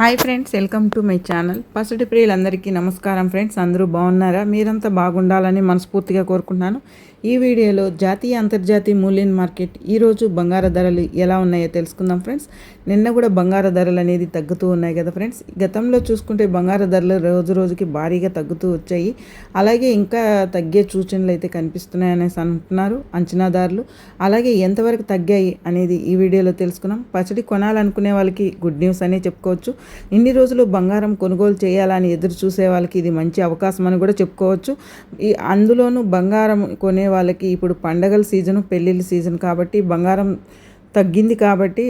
Hi friends welcome to my channel. పసుటి ప్రియులందరికీ నమస్కారం friends అందరూ బాగున్నారా? మీరంతా బాగుండాలని మనస్ఫూర్తిగా కోరుకుంటున్నాను. ఈ వీడియోలో జాతీయ అంతర్జాతీయ మూల్యం మార్కెట్ ఈరోజు బంగారు ధరలు ఎలా ఉన్నాయో తెలుసుకుందాం ఫ్రెండ్స్. నిన్న కూడా బంగారు ధరలు అనేది తగ్గుతూ ఉన్నాయి కదా ఫ్రెండ్స్. గతంలో చూసుకుంటే బంగారు ధరలు రోజు రోజుకి భారీగా తగ్గుతూ వచ్చాయి. అలాగే ఇంకా తగ్గే సూచనలు అయితే కనిపిస్తున్నాయనేసి అంటున్నారు అంచనాదారులు అలాగే ఎంతవరకు తగ్గాయి అనేది ఈ వీడియోలో తెలుసుకున్నాం. పచ్చడి కొనాలనుకునే వాళ్ళకి గుడ్ న్యూస్ అనే చెప్పుకోవచ్చు. ఇన్ని రోజులు బంగారం కొనుగోలు చేయాలని ఎదురు చూసే వాళ్ళకి ఇది మంచి అవకాశం అని కూడా చెప్పుకోవచ్చు. ఈ అందులోనూ బంగారం కొనే వాళ్ళకి ఇప్పుడు పండగల సీజను పెళ్ళిళ్ళ సీజన్ కాబట్టి బంగారం తగ్గింది కాబట్టి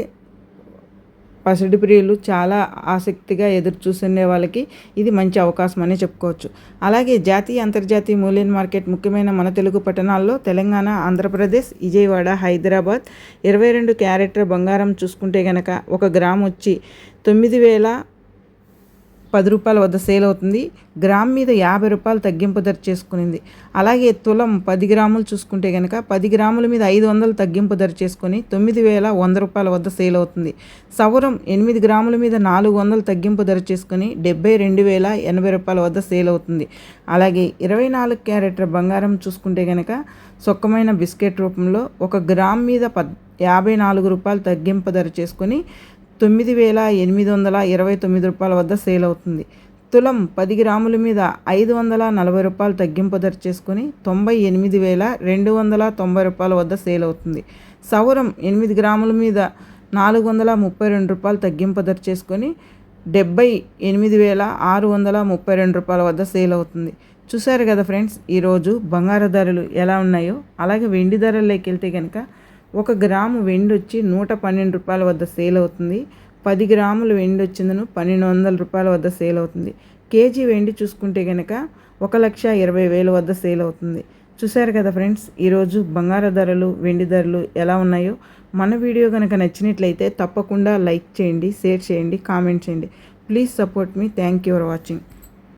పసిడి ప్రియులు చాలా ఆసక్తిగా ఎదురు చూసుకునే వాళ్ళకి ఇది మంచి అవకాశం అని చెప్పుకోవచ్చు. అలాగే జాతీయ అంతర్జాతీయ మూల్యం మార్కెట్ ముఖ్యమైన మన తెలుగు పట్టణాల్లో తెలంగాణ ఆంధ్రప్రదేశ్ విజయవాడ హైదరాబాద్ ఇరవై రెండు క్యారెక్టర్ బంగారం చూసుకుంటే గనక ఒక గ్రామ్ వచ్చి తొమ్మిది వేల పది రూపాయల వద్ద సేల్ అవుతుంది. గ్రామ్ మీద యాభై రూపాయలు తగ్గింపు ధర చేసుకునింది. అలాగే తులం పది గ్రాములు చూసుకుంటే కనుక పది గ్రాముల మీద ఐదు వందలు తగ్గింపు ధర చేసుకొని తొమ్మిది వేల వంద రూపాయల వద్ద సేల్ అవుతుంది. సవరం ఎనిమిది గ్రాముల మీద నాలుగు వందలు తగ్గింపు ధర చేసుకొని డెబ్బై రెండు వేల ఎనభై రూపాయల వద్ద సేల్ అవుతుంది. అలాగే ఇరవై నాలుగు క్యారెట్ల బంగారం చూసుకుంటే కనుక సొక్కమైన బిస్కెట్ రూపంలో ఒక గ్రామ్ మీద పద్ యాభై నాలుగు రూపాయలు తగ్గింపు ధర చేసుకొని తొమ్మిది వేల ఎనిమిది వందల ఇరవై తొమ్మిది రూపాయల వద్ద సేల్ అవుతుంది. తులం పది గ్రాముల మీద ఐదు వందల నలభై రూపాయలు తగ్గింపు ధర చేసుకుని తొంభై ఎనిమిది వేల రెండు వందల తొంభై రూపాయల వద్ద సేల్ అవుతుంది. సౌరం ఎనిమిది గ్రాముల మీద నాలుగు వందల ముప్పై రెండు రూపాయలు తగ్గింపు ధర చేసుకొని డెబ్బై ఎనిమిది వేల ఆరు వందల ముప్పై రెండు రూపాయల వద్ద సేల్ అవుతుంది. చూసారు కదా ఫ్రెండ్స్ ఈరోజు బంగారు ధరలు ఎలా ఉన్నాయో? అలాగే వెండి ధరల్లోకి వెళ్తే కనుక ఒక గ్రాము వెండి వచ్చి నూట పన్నెండు రూపాయల వద్ద సేల్ అవుతుంది. పది గ్రాములు వెండి వచ్చిందను పన్నెండు వందల రూపాయల వద్ద సేల్ అవుతుంది. కేజీ వెండి చూసుకుంటే కనుక ఒక లక్ష ఇరవై వేల వద్ద సేల్ అవుతుంది. చూశారు కదా ఫ్రెండ్స్ ఈరోజు బంగారు ధరలు వెండి ధరలు ఎలా ఉన్నాయో? మన వీడియో కనుక నచ్చినట్లయితే తప్పకుండా లైక్ చేయండి షేర్ చేయండి కామెంట్ చేయండి. Please support me. Thank you for watching.